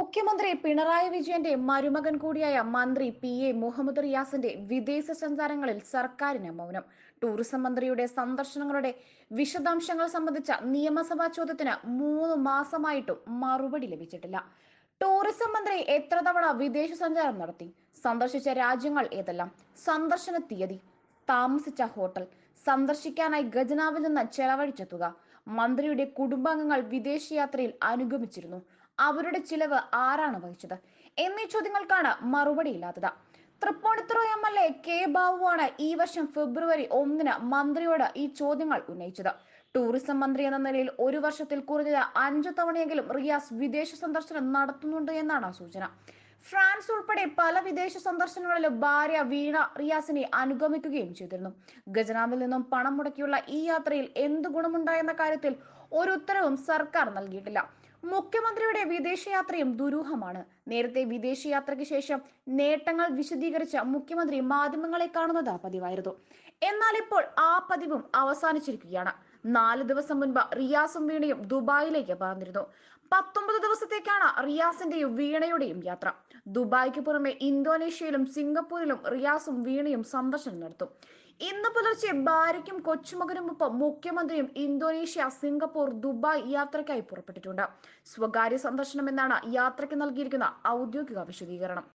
മുഖ്യമന്ത്രി പിണറായി വിജയന്റെ മരുമകൻ കൂടിയായ മന്ത്രി പി എ മുഹമ്മദ് റിയാസിന്റെ വിദേശ സഞ്ചാരങ്ങളിൽ സർക്കാരിന് മൗനം. ടൂറിസം മന്ത്രിയുടെ സന്ദർശനങ്ങളുടെ വിശദാംശങ്ങൾ സംബന്ധിച്ച നിയമസഭാ ചോദ്യത്തിന് മൂന്ന് മാസമായിട്ടും മറുപടി ലഭിച്ചിട്ടില്ല. ടൂറിസം മന്ത്രി എത്ര തവണ വിദേശ സഞ്ചാരം നടത്തി? സന്ദർശിച്ച രാജ്യങ്ങൾ ഏതെല്ലാം? സന്ദർശന തീയതി താമസിച്ച ഹോട്ടൽ സന്ദർശിക്കാനായി ഖജനാവിൽ നിന്ന് ചെലവഴിച്ച തുക മന്ത്രിയുടെ കുടുംബാംഗങ്ങൾ വിദേശയാത്രയിൽ അനുഗമിച്ചിരുന്നു. അവരുടെ ചിലവ് ആരാണ് വഹിച്ചത്? എന്നീ ചോദ്യങ്ങൾക്കാണ് മറുപടിയില്ലാത്തത് Tripunithura M L A K ബാബുവാണ് ഈ വർഷം ഫെബ്രുവരി ഒന്നിന് മന്ത്രിയോട് ഈ ചോദ്യങ്ങൾ ഉന്നയിച്ചത്. ടൂറിസം മന്ത്രി എന്ന നിലയിൽ ഒരു വർഷത്തിൽ കുറഞ്ഞത് അഞ്ചു തവണയെങ്കിലും റിയാസ് വിദേശ സന്ദർശനം നടത്തുന്നുണ്ട് എന്നാണ് സൂചന. ഫ്രാൻസ് ഉൾപ്പെടെ പല വിദേശ സന്ദർശനങ്ങളിലും ഭാര്യ വീണ റിയാസിനെ അനുഗമിക്കുകയും ചെയ്തിരുന്നു. ഗജനാമിൽ നിന്നും പണം മുടക്കിയുള്ള ഈ യാത്രയിൽ എന്ത് ഗുണമുണ്ടായെന്ന കാര്യത്തിൽ ഒരു ഉത്തരവും സർക്കാർ നൽകിയിട്ടില്ല. മുഖ്യമന്ത്രിയുടെ വിദേശയാത്രയും ദുരൂഹമാണ്. നേരത്തെ വിദേശയാത്രയ്ക്ക് ശേഷം നേട്ടങ്ങൾ വിശദീകരിച്ച മുഖ്യമന്ത്രി മാധ്യമങ്ങളെ കാണുന്നത് പതിവായിരുന്നു. എന്നാൽ ഇപ്പോൾ ആ പതിവും അവസാനിച്ചിരിക്കുകയാണ്. നാല് ദിവസം മുൻപ് റിയാസും വീണയും ദുബായിലേക്ക് പറഞ്ഞിരുന്നു പത്തൊമ്പത് ദിവസത്തേക്കാണ് റിയാസിന്റെയും വീണയുടെയും യാത്ര. ദുബായ്ക്ക് പുറമെ ഇന്തോനേഷ്യയിലും സിംഗപ്പൂരിലും റിയാസും വീണയും സന്ദർശനം നടത്തും. ഇന്ന് പുലർച്ചെ ഭാര്യയ്ക്കും കൊച്ചുമകനുമൊപ്പം മുഖ്യമന്ത്രിയും ഇന്തോനേഷ്യ സിംഗപ്പൂർ ദുബായ് യാത്രയ്ക്കായി പുറപ്പെട്ടിട്ടുണ്ട്. സ്വകാര്യ സന്ദർശനം എന്നാണ് യാത്രയ്ക്ക് നൽകിയിരിക്കുന്ന ഔദ്യോഗിക വിശദീകരണം.